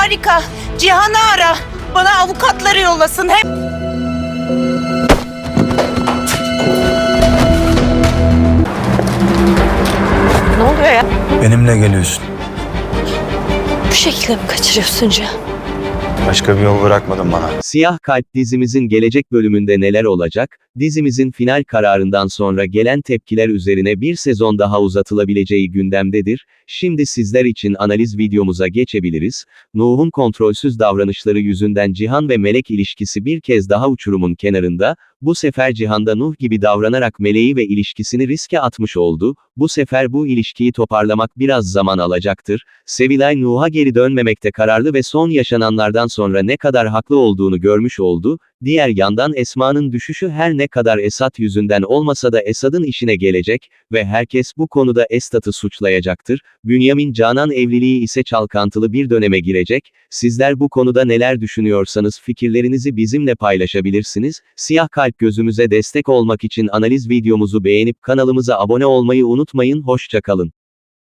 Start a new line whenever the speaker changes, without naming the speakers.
Harika. Cihan'ı ara. Bana avukatları yollasın. Hep
Ne oluyor ya?
Benimle geliyorsun.
Bu şekilde mi kaçırıyorsun Cihan?
Başka bir yol bırakmadın bana.
Siyah Kalp dizimizin gelecek bölümünde neler olacak? Dizimizin final kararından sonra gelen tepkiler üzerine bir sezon daha uzatılabileceği gündemdedir. Şimdi sizler için analiz videomuza geçebiliriz. Nuh'un kontrolsüz davranışları yüzünden Cihan ve Melek ilişkisi bir kez daha uçurumun kenarında. Bu sefer Cihan'da Nuh gibi davranarak Meleği ve ilişkisini riske atmış oldu. Bu sefer bu ilişkiyi toparlamak biraz zaman alacaktır. Sevilay Nuh'a geri dönmemekte kararlı ve son yaşananlardan sonra ne kadar haklı olduğunu görmüş oldu. Diğer yandan Esma'nın düşüşü her ne kadar Esat yüzünden olmasa da Esad'ın işine gelecek ve herkes bu konuda Estat'ı suçlayacaktır. Bünyamin Canan evliliği ise çalkantılı bir döneme girecek. Sizler bu konuda neler düşünüyorsanız fikirlerinizi bizimle paylaşabilirsiniz. Siyah Kalp gözümüze destek olmak için analiz videomuzu beğenip kanalımıza abone olmayı unutmayın. Hoşçakalın.